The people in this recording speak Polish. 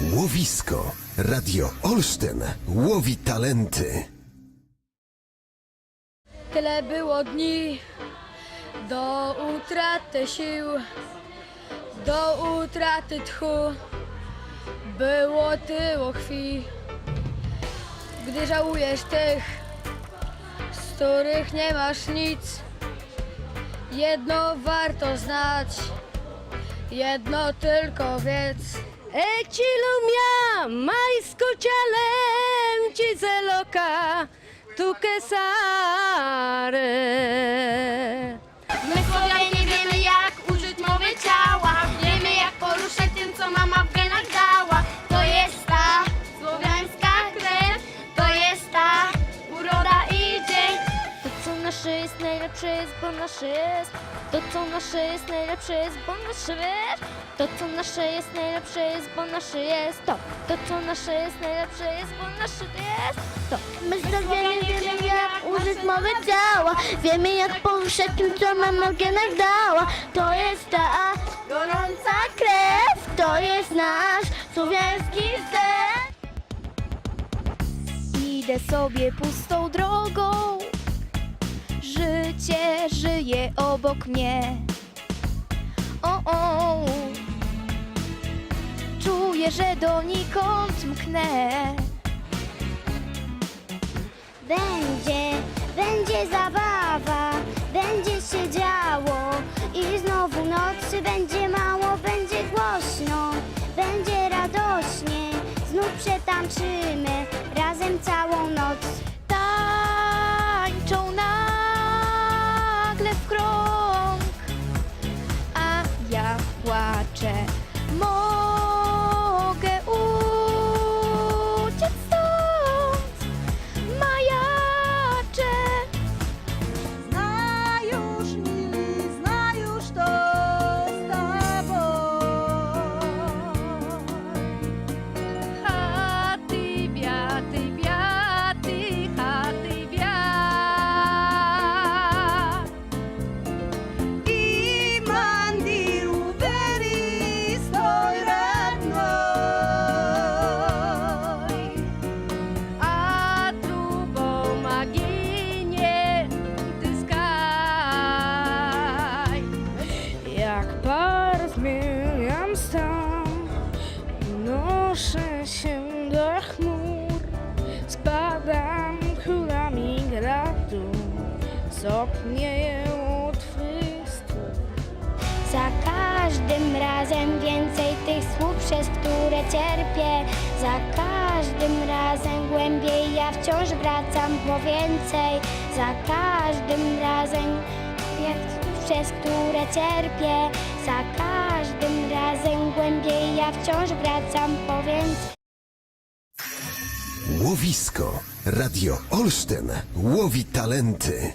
Łowisko. Radio Olsztyn łowi talenty. Tyle było dni do utraty sił, do utraty tchu. Było tyło chwil, gdy żałujesz tych, z których nie masz nic. Jedno warto znać, jedno tylko wiedz. E ci lumea mai scucealem ci zeloca, tu che sare. Nasze jest najlepsze jest, bo nasze jest. To co nasze jest najlepsze jest, bo nasze wiesz? To co nasze jest najlepsze jest, bo nasze jest. To, to co nasze jest najlepsze jest, bo nasze jest. To My Słowianie wiemy jak użyć mowy ciała. Wiemy jak poruszać tym, co w genach dała. To jest ta gorąca krew To jest nasz słowiański sen. Idę sobie pustą drogą Życie żyje obok mnie. O, o. Czuję, że donikąd mknę. Będzie, do chmur, spadam kulami gradu, twych stóp. Za każdym razem więcej tych słów, przez które cierpię. Za każdym razem głębiej ja wciąż wracam po więcej. Za każdym razem, przez które cierpię. Za każdym razem głębiej ja wciąż wracam po więcej. Łowisko. Radio Olsztyn łowi talenty.